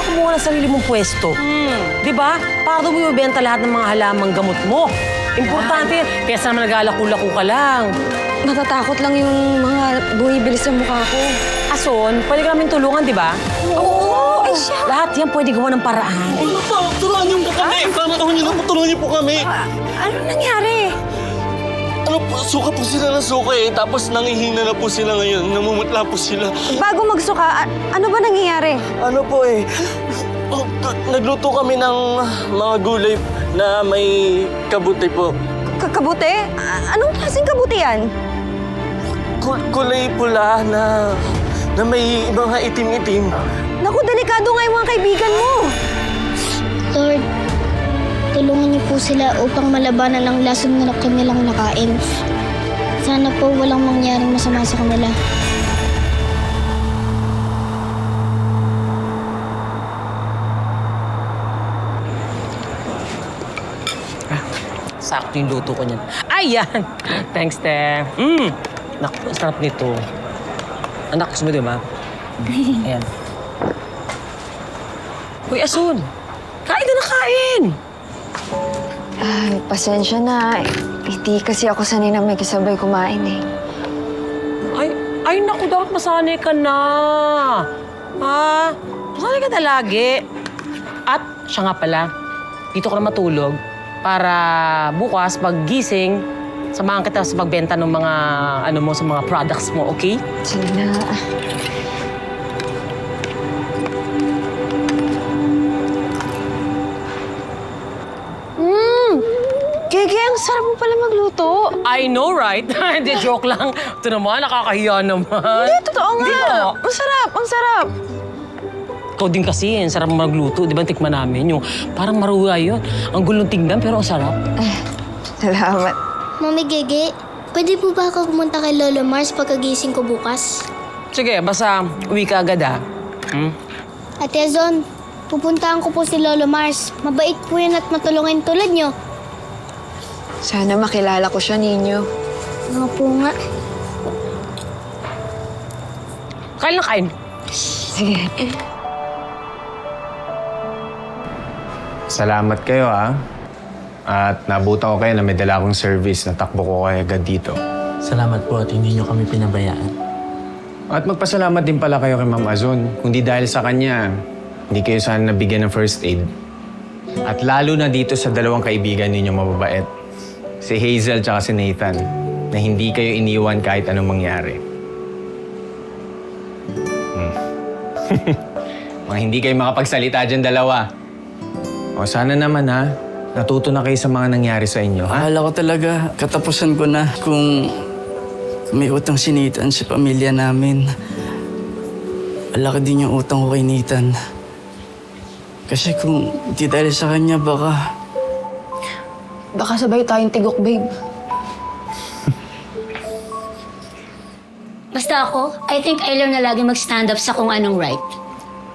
kumuha ng sarili mong pwesto. Di ba? Para doon mo ibenta lahat ng mga halamang gamot mo. Importante yan. Kesa naman naglalako-lako ka lang. Natatakot lang yung mga bumibili sa mukha ko. Ason, pwede ka namin tulungan, di ba? Oo, ay siya. Lahat yan pwede gawa ng paraan. Ano Tulungan niyo po kami! Panahon niyo na po, tulungan niyo po kami! Ano nangyari? Ano po, suka po sila ng suka eh. Tapos nangihina na po sila ngayon. Namumutla po sila. Bago magsuka, a- ano ba nangyayari? Ano po eh, oh, t- nagluto kami ng mga gulay na may kabuti po. Kakabuti? A- anong klaseng kabuti yan? Kul- kulay pula na na may mga itim-itim. Naku, delikado nga yung mga kaibigan mo. Lord, tulungan niyo po sila upang malabanan ang lason na kanilang nakain. Sana po walang mangyaring masama sa kanila. Sakto yung luto ko niyan. Ayan! Thanks, te. Mmm! Naku, ang sarap nito. Anak, gusto mo, di ba? Ayan. Uy, Asun! Kain ka na kain! Pasensya na. Hindi kasi ako sanay na may kasabay kumain eh. Ay, ay naku, dapat masanay ka na. Ha? Masanay ka na lagi. At siya nga pala, dito ka na matulog para bukas pag gising, samahan kita sa pagbenta ng mga ano mo sa mga products mo, okay? Sige na. Gege, ang sarap mo pala magluto. I know, right? Hindi, joke lang. Ito naman, nakakahiya naman. Hindi, totoo nga. Hindi nga. Ang sarap, ang sarap. Ikaw din kasi, ang sarap magluto. Di ba tikman namin? Yung parang maruha yun. Ang gulong tingnan, pero ang sarap. Salamat. Mami Gege, pwede po ba ako pumunta kay Lolo Mars pagkagising ko bukas? Sige, basta uwi ka agad ah. Hmm? Ate Azon, pupuntahan ko po si Lolo Mars. Mabait po yan at matulungin tulad niyo. Sana makilala ko siya ninyo. Nga po nga. Kain na kain. Sige. Salamat kayo ah. At nabutan ko kayo na may dala akong service na takbo ko kayo agad dito. Salamat po at hindi nyo kami pinabayaan. At magpasalamat din pala kayo kay Ma'am Azon. Kundi dahil sa kanya, hindi kayo sana nabigyan ng first aid. At lalo na dito sa dalawang kaibigan ninyo mababait. Si Hazel at si Nathan, na hindi kayo iniwan kahit anong mangyari. Hmm. Mga hindi kayo makapagsalita dyan dalawa. O sana naman ha, natuto na kayo sa mga nangyari sa inyo, ha? Akala ko talaga katapusan ko na kung may utang si Nathan sa pamilya namin. Malaki din yung utang ko kay Nathan. Kasi kung di dahil sa kanya, baka Baka sabay tayong tigok, babe. Basta ako, I think I learn na lagi mag-stand up sa kung anong right.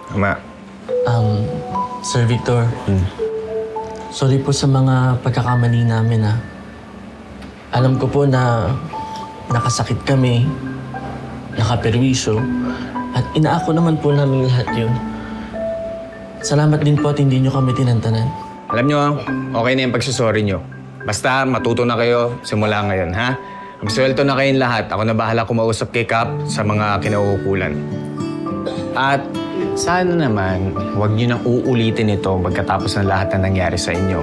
Tama. Um, Sir Victor, sorry po sa mga pagkakamali namin ha. Alam ko po na nakasakit kami, nakaperwisyo, at inaako naman po namin lahat yun. Salamat din po at hindi nyo kami tinantanan. Alam nyo, okay na yung pagsusorry nyo. Basta matuto na kayo simula ngayon, ha? Absuelto na kayong lahat. Ako na bahala kumausap kay Cap sa mga kinauukulan. At sana naman, huwag nyo nang uulitin ito pagkatapos ng lahat na nangyari sa inyo.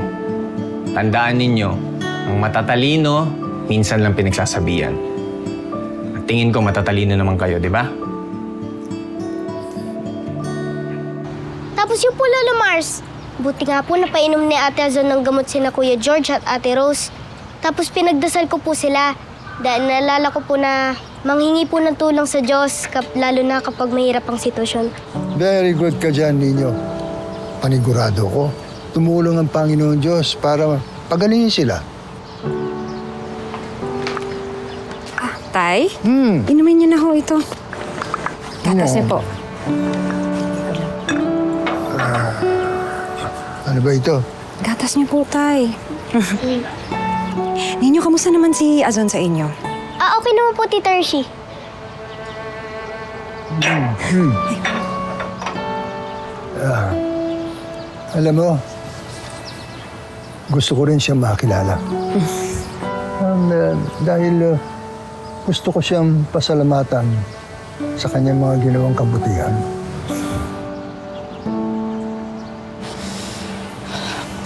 Tandaan ninyo, ang matatalino, minsan lang pinagsasabihan. At tingin ko matatalino naman kayo, di ba? Tapos yung Lolo Mars. Buti nga po napainom ni Ate Azon ng gamot sina Kuya George at Ate Rose. Tapos pinagdasal ko po sila. Dahil naalala ko po na manghingi po ng tulong sa Diyos, kap- lalo na kapag mahirap ang sitwasyon. Very good ka dyan, Ninyo. Panigurado ko. Tumulong ang Panginoon Diyos para pagalingin sila. Ah, Tay? Hmm. Inumin niyo na ho ito. Tatas Oo. niyo po. Ano ba ito? Gatas niyo po, Tay. Ninyo, kamusta naman si Azon sa inyo? Ah, okay naman po, Tita Hershey. Ah, Alam mo, gusto ko rin siyang makilala. Um, uh, dahil uh, gusto ko siyang pasalamatan sa kanyang mga ginawang kabutihan.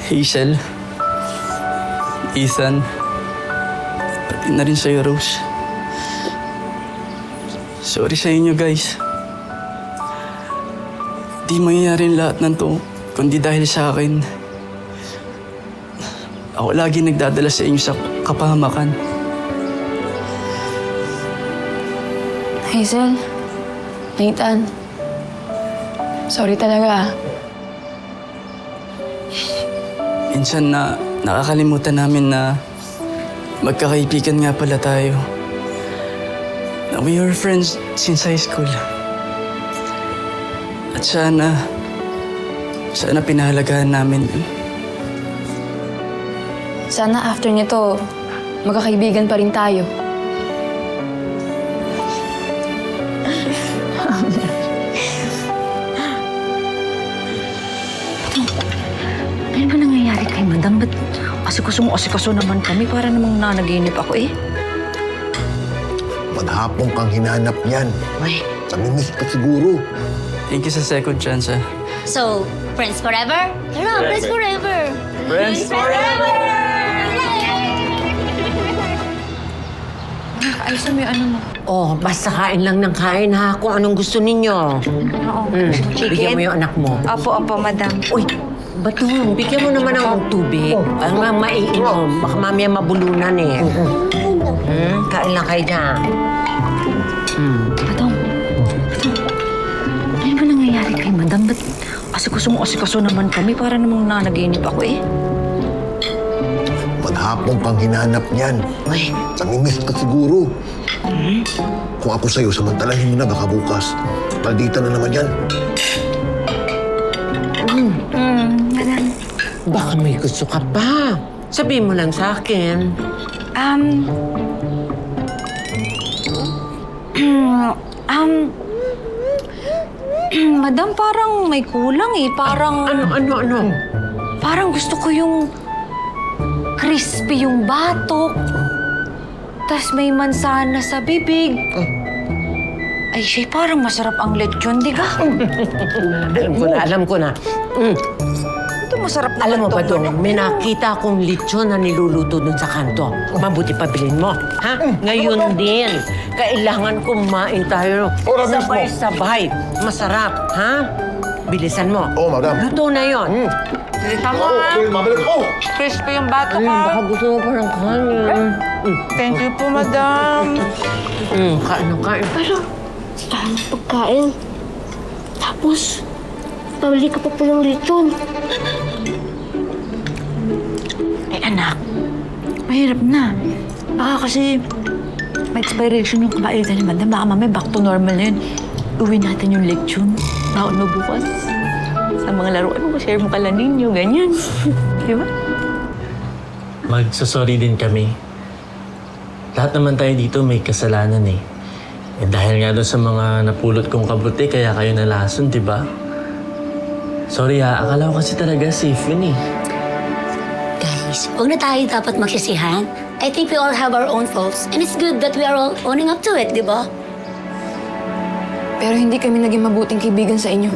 Hazel, Ethan, pati na rin sa'yo, Rose. Sorry sa inyo, guys. Di mangyayari lahat ng to, kundi dahil sa akin. Ako lagi nagdadala sa inyo sa kapahamakan. Hazel, Nathan, sorry talaga. Minsan na nakakalimutan namin na magkakaibigan nga pala tayo. Na we were friends since high school. At sana, sana pinahalagahan namin yun. Sana after nito, magkakaibigan pa rin tayo. Asikaso mo asikaso naman kami? Para namang nanaginip ako eh. Maghapon kang hinanap niyan. Ay, Namimiss ka siguro. Thank you sa second chance, ah. So, friends forever? Tara, friends forever! Friends forever! ayusin mo yung ano mo. Oh, basta kain lang ng kain ha, kung anong gusto ninyo. Oo. Mm, bigyan mo yung anak mo. Opo, opo, madam. Uy, Batong, bigyan mo naman ng tubig. Ano nga maiinom? Baka mamaya mabulunan eh. Hmm, kain lang kayo dyan. Hmm. Madam. Madam. Ano ba nangyayari kay madam? Ba't asikaso mo asikaso naman kami? Para namang nanaginip ako eh. Maghapon kang hinanap niyan. Ay, Namimiss ka siguro. Kung ako sa'yo, samantalahin mo na baka bukas. Paldita na naman yan. Madam. Baka may gusto ka pa. Sabihin mo lang sa akin. Um... um... madam, parang may kulang eh. Parang... Ano, ano, ano? Parang gusto ko yung crispy yung batok. Tapos may mansana sa bibig. Ay, siya parang masarap ang lechon, di ka? Alam ko na, alam ko na. Mm. Ito masarap naman Alam mo ba doon, may nakita akong lechon na niluluto dun sa kanto. Mabuti pa bilhin mo. Ha? Ngayon din. Kailangan kumain tayo. Ora mismo. Sabay-sabay. Masarap, ha? Bilisan mo. Oo, madam. Luto na yon. Tama ha? mabalik ko! Crispy yung batok Ayun, ha? baka gusto mo pa ng kanin. Thank you po, madam. Mm, kain ng kain. Dahil pagkain. Tapos, pabili ka pa po ng lechon. Eh, anak. Mahirap na. Baka kasi may expiration yung kabaitan ni madam. Baka mamaya back to normal na yun. Uwi natin yung lechon. Baon mo bukas. Sa mga laruan mo, share mo kala ninyo, ganyan. Di ba? Magsasorry din kami. Lahat naman tayo dito may kasalanan eh. Eh dahil nga doon sa mga napulot kong kabuti, kaya kayo nalason, di ba? Sorry ha, akala ko kasi talaga safe yun eh. Guys, huwag na tayo dapat magsisihan. I think we all have our own faults. And it's good that we are all owning up to it, di ba? Pero hindi kami naging mabuting kaibigan sa inyo.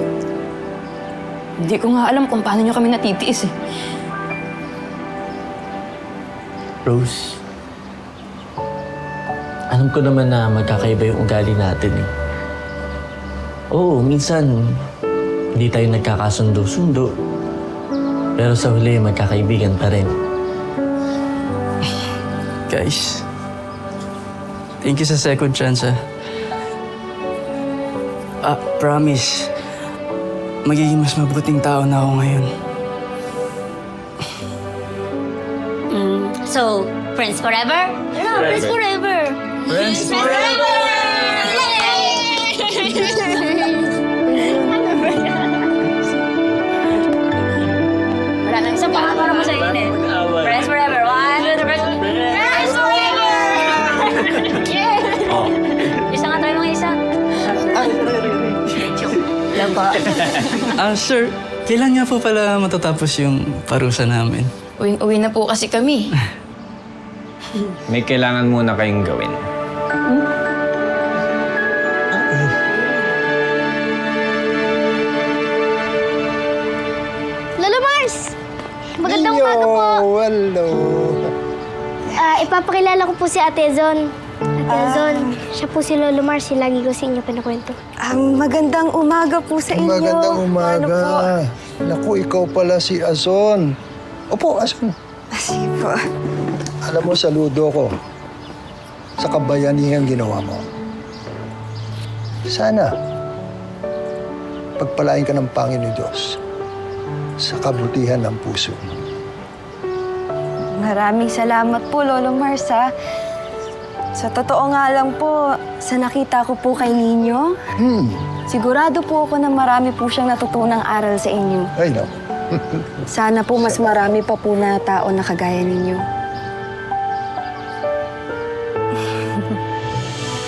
Hindi ko nga alam kung paano nyo kami natitiis eh. Rose, alam ko naman na magkakaiba yung ugali natin eh. Oo, minsan hindi tayo nagkakasundo-sundo. Pero sa huli, magkakaibigan pa rin. Guys, thank you sa second chance, ah. Ah, promise. Magiging mas mabuting tao na ako ngayon. Mm, so, friends forever? Tara, friends forever! Friends forever! Wala nang isa pa para masayin eh. Friends forever. One, two, three, friends. Forever! yeah! Isa nga tayo mga isa. Lang po. Ah, sir, Kailan nga po pala matatapos yung parusa namin? Uwing-uwi na po kasi kami. May kailangan muna kayong gawin. Lolo Mars! Magandang umaga po. Hello. Ah, ipapakilala ko po si Ate Zon. Ate Zon, siya po si Lolo Mars. Yung lagi ko sa inyo pinakwento. Ang magandang umaga po sa inyo. Magandang po? umaga. Naku, ikaw pala si Azon. Opo, Azon. Ah, Sige po. Alam mo, saludo ko sa kabayanihan ginawa mo. Sana, pagpalain ka ng Panginoon Diyos sa kabutihan ng puso mo. Maraming salamat po, Lolo Mars, ha? Sa totoo nga lang po, sa nakita ko po kay Ninyo, Hmm, sigurado po ako na marami po siyang natutunang aral sa inyo. ay no. Sana po mas marami pa po na tao na kagaya ninyo.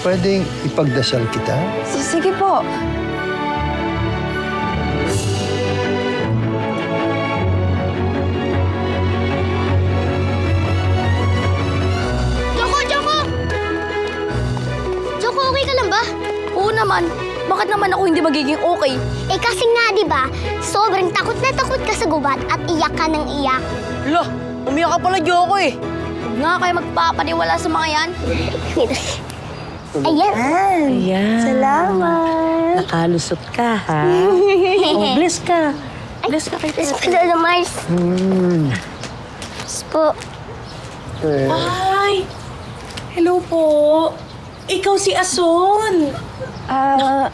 Pwedeng ipagdasal kita? S- Sige po. Joko, Joko! Joko, okay ka lang ba? Oo naman. Bakit naman ako hindi magiging okay? Eh kasi nga, di ba, sobrang takot na takot ka sa gubat at iyak ka ng iyak. Lo, umiyak ka pala, Joko eh. Huwag nga kayo magpapaniwala sa mga yan. Ayan. Ayan. Salamat. Nakalusot ka, ha? oh, bless ka. Bless ka kay Yes po, Lolo Mars. Hmm. Yes po. Eh, Ay! Hello po. Ikaw si Ason. Ah,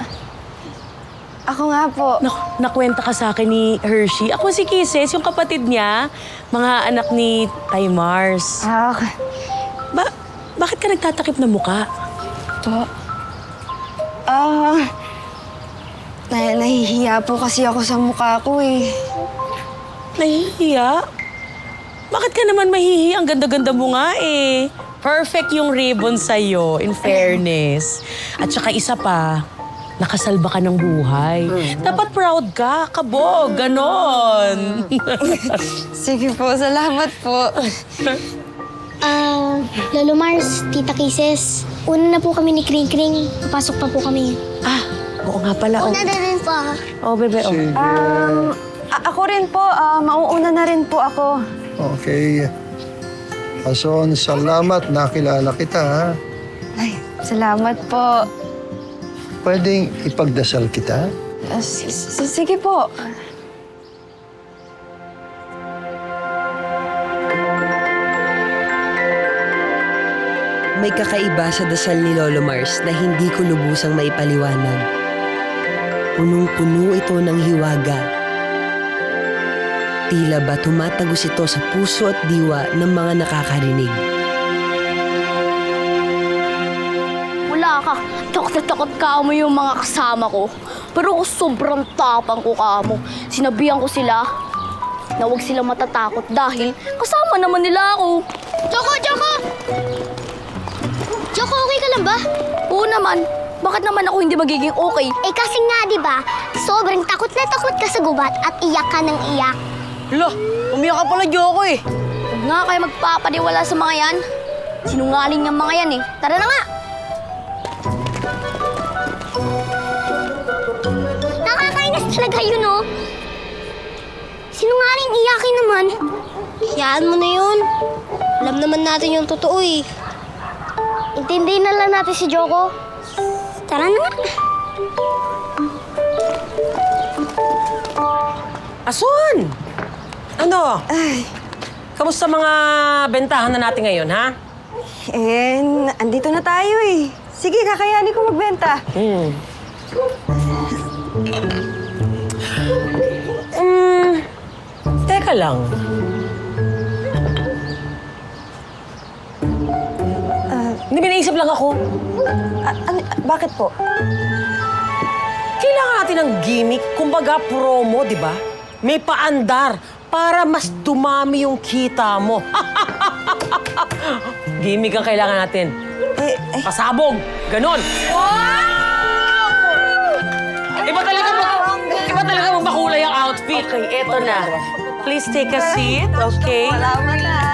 ako nga po. Nak- nakwenta ka sa akin ni Hershey. Ako si Kisses, yung kapatid niya. Mga anak ni Tay Mars. Ah, okay. Ba, bakit ka nagtatakip na muka? Po. Ah, na nahihiya po kasi ako sa mukha ko eh. Nahihiya? Bakit ka naman mahihiya? Ang ganda-ganda mo nga eh. Perfect yung ribbon sa'yo, in fairness. At saka isa pa, nakasalba ka ng buhay. Dapat proud ka, kabog, ganon. Sige po, salamat po. Ah, Lolo Mars, Tita Kisses. Una na po kami ni Kring Kring. Papasok pa po kami. ah, oo nga pala. Oh, Una na rin po. oh bebe, oh. sige. Um, a- ako rin po, ah, mauuna na rin po ako. Okay. Azon, salamat. Nakilala kita, ha? Ay, salamat po. Pwedeng ipagdasal kita? Ah, s- s- sige po. May kakaiba sa dasal ni Lolo Mars na hindi ko lubusang maipaliwanag. Punong-puno ito ng hiwaga. Tila ba tumatagos ito sa puso at diwa ng mga nakakarinig. Wala ka. Takot na takot ka mo yung mga kasama ko. Pero ako sobrang tapang ko ka mo. Sinabihan ko sila na huwag silang matatakot dahil kasama naman nila ako. Joko, Joko! Lang ba? Oo naman. Bakit naman ako hindi magiging okay? Eh kasi nga, di ba, sobrang takot na takot ka sa gubat at iyak ka ng iyak. Lo, umiyak ka pala, Joko eh. Huwag nga kayo magpapaniwala sa mga yan. Sinungaling yung mga yan eh. Tara na nga! Nakakainis talaga yun, oh. Sinungaling iyakin naman. Hayaan mo na yun. Alam naman natin yung totoo eh. Intindihin na lang natin si Joko. Tara na nga. Ason! Ano? Kamusta mga bentahan na natin ngayon, ha? Eh, andito na tayo eh. Sige, kakayanin ko magbenta. Hmm. Mm, teka lang. Hindi, may naisip lang ako. Ah, ano- bakit po? Kailangan natin ng gimmick, kumbaga promo, di ba? May paandar para mas dumami yung kita mo. gimmick ang kailangan natin. Eh, eh, Pasabog! Ganon! Iba talaga mag... Iba talaga magbakulay ang outfit. Vic, eto na. Please take a seat, okay? Salamat ah.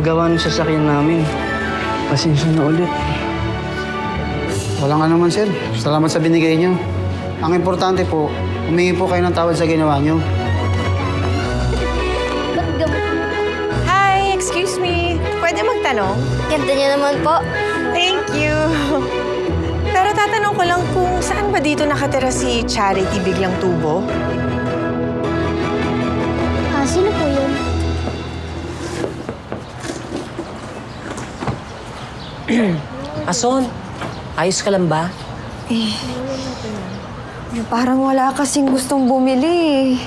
Paggawa ng sasakyan namin. Pasensya na ulit. Wala nga naman, sir. Salamat sa binigay niyo. Ang importante po, humingi po kayo ng tawad sa ginawa niyo. Hi, excuse me. Pwede magtanong? Ganda niya naman po. Thank you. Pero tatanong ko lang kung saan ba dito nakatira si Charity Biglang Tubo? Ason, ayos ka lang ba? Eh, parang wala kasing gustong bumili.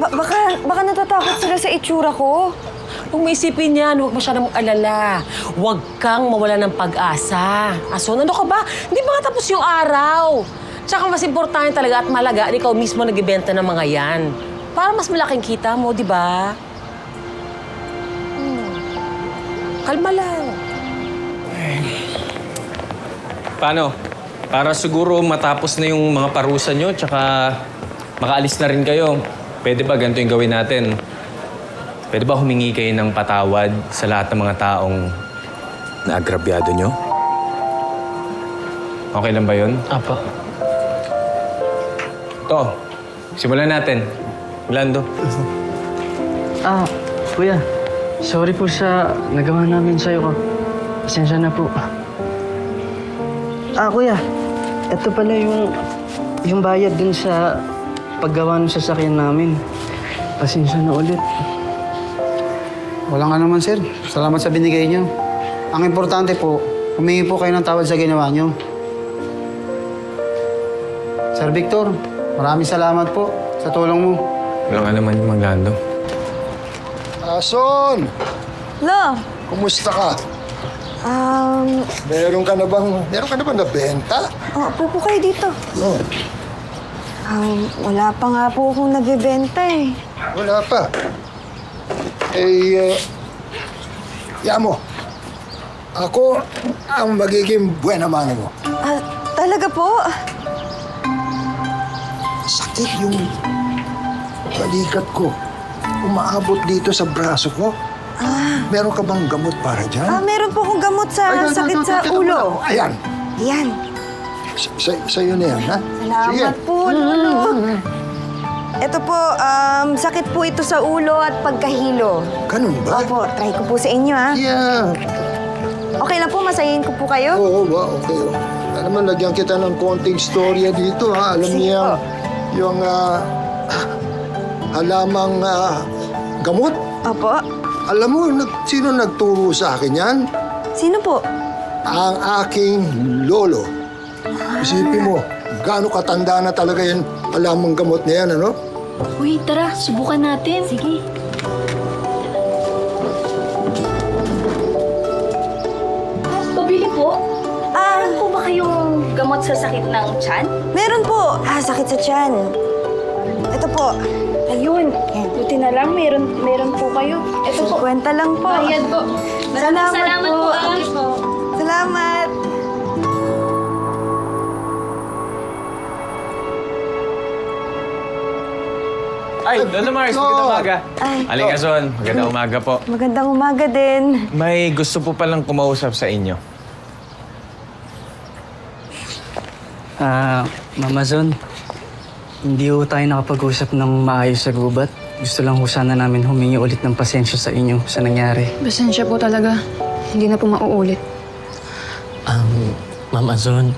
Ba- baka, baka natatakot sila sa itsura ko. Kung maisipin yan, huwag masyadong mag-alala. Huwag kang mawala ng pag-asa. Ason, ano ka ba? Hindi ba nga tapos yung araw? Tsaka mas importante talaga at malaga, ikaw mismo nagbibenta ng mga yan. Para mas malaking kita mo, di ba? Hmm. Kalma lang. Paano? Para siguro matapos na yung mga parusa nyo, tsaka makaalis na rin kayo. Pwede ba ganito yung gawin natin? Pwede ba humingi kayo ng patawad sa lahat ng mga taong naagrabyado nyo? Okay lang ba yun? Apa. To, simulan natin. Lando. Ah, kuya. Sorry po sa nagawa namin sa'yo ko. Pasensya na po. Ah, kuya. Ito pala yung, yung bayad dun sa paggawa ng sasakyan namin. Pasensya na ulit. Wala nga naman, sir. Salamat sa binigay niyo. Ang importante po, humingi po kayo ng tawad sa ginawa niyo. Sir Victor, maraming salamat po sa tulong mo. Wala nga naman yung. Ason! Lo, Kumusta ka? Um, Meron ka na bang, meron ka na bang nabenta? oh, po po kayo dito. No, Um, wala pa nga po akong nabibenta eh. wala pa. Eh, uh, ya mo. Ako ang magiging buena mano mo. Ah, talaga po? Sakit yung balikat ko. Umaabot dito sa braso ko. Meron ka bang gamot para dyan? Ah, meron po akong gamot sa Ay, sakit ito, ito, sa ito, ito, ulo. ito. Ayan. Yan. Sa, sa, sa'yo na yan, ha? Salamat po, Lolo. Ito po, um, sakit po ito sa ulo at pagkahilo. Ganun ba? Opo, try ko po sa inyo, ha? Yeah. Okay lang po, masayin ko po kayo? Oo, ba? Okay. Ano naman, lagyan kita ng konting storya dito, ha? Alam Sige niya, po. yung ah, halamang ah, gamot. Opo. Alam mo, nag, sino nagturo sa akin yan? Sino po? Ang aking lolo. Isipin mo, gaano katanda na talaga yan halamang gamot na yan, ano? Uy, tara, subukan natin. Sige. Pabili po? Ah, po ba kayong gamot sa sakit ng tiyan? Meron po. Ah, sakit sa tiyan. Ito po. Ayun. Buti na lang, meron, meron po kayo. Ito po. Kwenta lang po. Bayad po. Maraming salamat po. ah. Salamat. Ay, Lolo Mars, magandang umaga. Ay. Aling Ason, magandang umaga po. Magandang umaga din. May gusto po palang kumausap sa inyo. Ah, Mama Zon. Hindi ho tayo nakapag-usap ng maayos sa gubat. Gusto lang ho sana namin humingi ulit ng pasensya sa inyo sa nangyari. Pasensya po talaga. Hindi na po mauulit. Um, Ma'am Azon,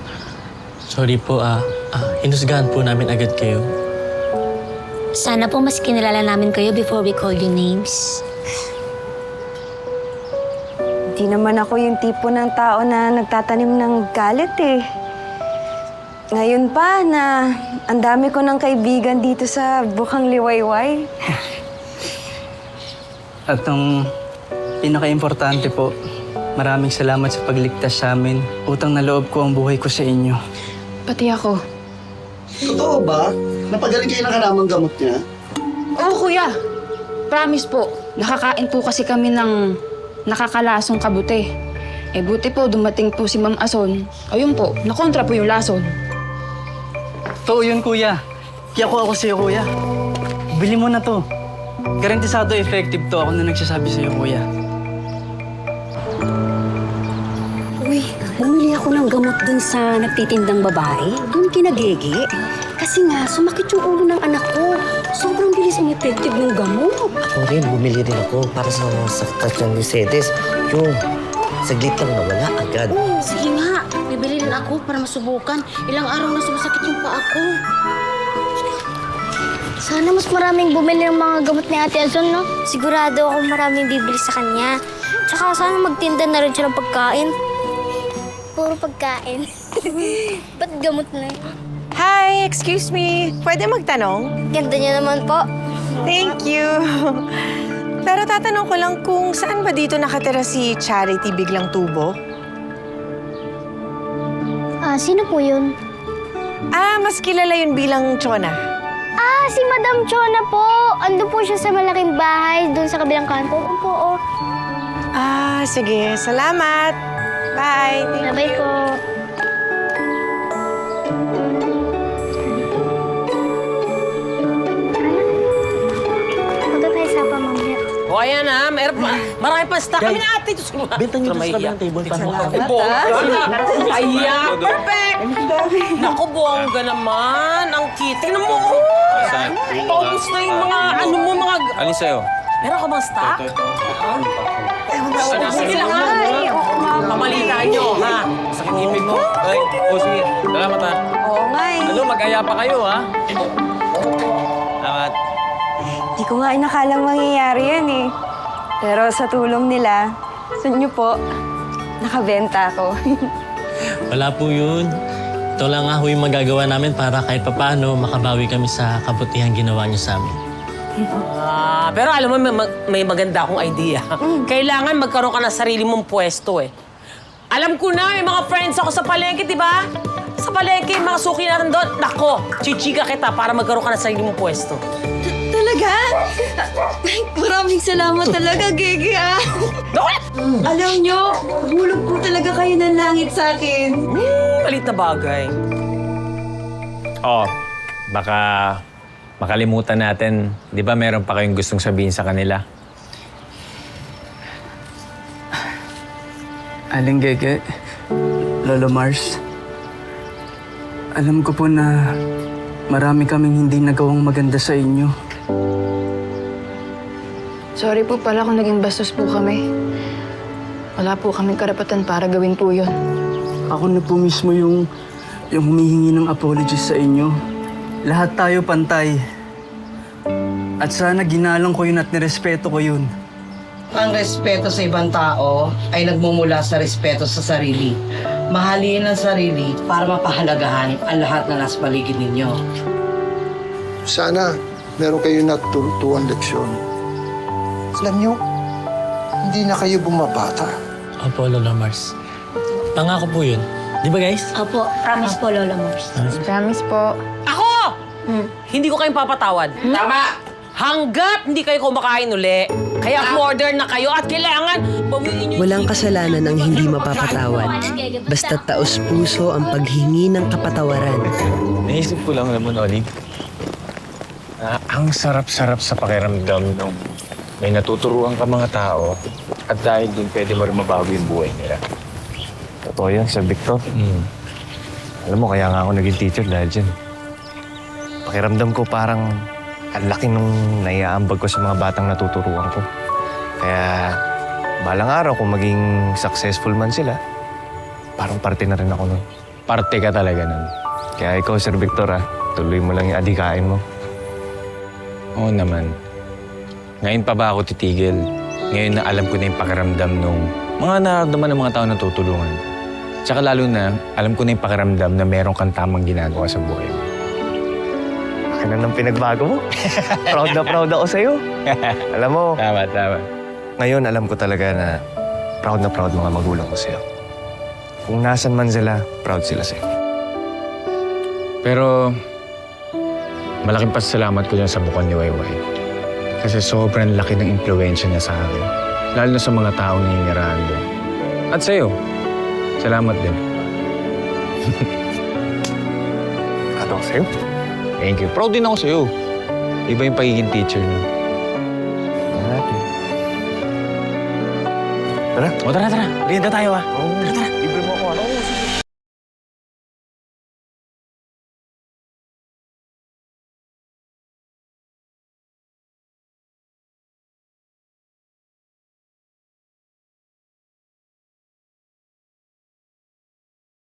sorry po ah. ah hinusgahan po namin agad kayo. Sana po mas kinilala namin kayo before we call you names. Di naman ako yung tipo ng tao na nagtatanim ng galit eh. Ngayon pa na ang dami ko ng kaibigan dito sa Bukang Liwayway. At ang pinaka-importante po, maraming salamat sa pagligtas sa amin. Utang na loob ko ang buhay ko sa inyo. Pati ako. Totoo ba? Napagaling kayo ng kalamang gamot niya? Oo, kuya. Promise po. Nakakain po kasi kami ng nakakalasong kabute. Eh, buti po, dumating po si Ma'am Ason. Ayun po, nakontra po yung lason. Totoo yun, kuya. Kaya ko ako sa'yo, kuya. Bili mo na to. Garantisado effective to. Ako na nagsasabi sa'yo, kuya. Uy, bumili ako ng gamot dun sa nagtitindang babae. Dun kinagigi. Kasi nga, sumakit yung ulo ng anak ko. Sobrang bilis ang effective ng gamot. Ako rin, bumili rin ako para sa saktas ng Mercedes. Yung saglit lang nawala agad. Oo, sige nga. Bibili rin ako para masubukan. Ilang araw na sumasakit yung paa ko. Sana mas maraming bumili ng mga gamot ni Ate Elson, no? Sigurado ako maraming bibili sa kanya. Tsaka sana magtinda na rin siya ng pagkain. Puro pagkain. Ba't gamot na yun? Hi, excuse me. Pwede magtanong? Ganda niya naman po. Thank you. Pero tatanong ko lang kung saan ba dito nakatira si Charity Biglang Tubo? Ah, sino po yun? Ah, mas kilala yun bilang Chona. Ah, si Madam Chona po. Ando po siya sa malaking bahay, doon sa kabilang kanto. Doon po, oh. Ah, sige. Salamat. Bye. Bye po. Marami pa stock kami na ate. Diyos ko. Benta niyo doon sa kabilang table Ay, bongga. Ayan, perfect. Naku, bongga naman. Ang cute. Tingnan mo. oh. Paubos na yung mga, ano mo, mga... Alin sa'yo? Meron ka bang stock? Sige lang ha. Pamalitaan nyo, ha? Sa kinipig mo. Ay, o sige. Salamat ha. Oo nga eh. Ano, mag-aya pa kayo ha? Salamat. Di ko nga inakalang mangyayari yan eh. Pero sa tulong nila, sa inyo po, nakabenta ako. Wala po yun. Ito lang nga ho yung magagawa namin para kahit papano makabawi kami sa kabutihan ginawa niyo sa amin. Ah, pero alam mo, may, mag- may maganda akong idea. Kailangan magkaroon ka ng sarili mong pwesto eh. Alam ko na, may mga friends ako sa palengke, di ba? Sa palengke, mga suki natin doon. Nako, chichika kita para magkaroon ka ng sarili mong pwesto. Talaga? Ay, maraming salamat talaga, Gigi ah. Alam nyo, hulog po talaga kayo ng langit sa akin. Hmm, malit na bagay. Oh, baka makalimutan natin. Di ba meron pa kayong gustong sabihin sa kanila? Aling Gege, Lolo Mars, alam ko po na marami kaming hindi nagawang maganda sa inyo. Sorry po pala kung naging bastos po kami. Wala po kaming karapatan para gawin po yun. Ako na po mismo yung, yung humihingi ng apologies sa inyo. Lahat tayo pantay. At sana ginalang ko yun at nirespeto ko yun. Ang respeto sa ibang tao ay nagmumula sa respeto sa sarili. Mahalin ang sarili para mapahalagahan ang lahat na nasa paligid ninyo. Sana meron kayo natutuan leksyon. Alam niyo, hindi na kayo bumabata. Opo, Lola Mars. Pangako po yun. Di ba guys? Opo, promise po, Lola Mars. Promise po. Ako! Hindi ko kayong papatawad. Tama! Hanggat hindi kayo kumakain uli, kaya order na kayo at kailangan bawiin nyo Walang kasalanan ang hindi mapapatawad. Basta taos puso ang paghingi ng kapatawaran. Naisip ko lang naman, Oli. Na ang sarap-sarap sa pakiramdam nung may natuturuan ka mga tao at dahil dun pwede mo rin mabago yung buhay nila. Totoo yan, Sir Victor. Alam mo, kaya nga ako naging teacher dahil dyan. Pakiramdam ko parang ang laki nung naiaambag ko sa mga batang natuturuan ko. Kaya balang araw kung maging successful man sila, parang parte na rin ako nun. Parte ka talaga nun. Kaya ikaw, Sir Victor, ah, tuloy mo lang yung adikain mo. Oo naman. Ngayon pa ba ako titigil? Ngayon na alam ko na yung pakiramdam nung mga nararamdaman ng mga tao na tutulungan. Tsaka lalo na, alam ko na yung pakiramdam na meron kang tamang ginagawa sa buhay mo. Akin na ng pinagbago mo. proud na proud ako sa'yo. Alam mo, Tama, tama. ngayon alam ko talaga na proud na proud mga magulang ko sa'yo. Kung nasan man sila, proud sila sa'yo. Pero, malaking pasalamat ko dyan sa bukan ni Wayway. Kasi sobrang laki ng impluensya niya sa akin. Lalo na sa mga taong ninirahan doon. At sa'yo, salamat din. At ako sa'yo. Thank you. Proud din ako sa'yo. Iba yung pagiging teacher niyo. Natin. Tara. O tara, tara. Tayo ah. Oo.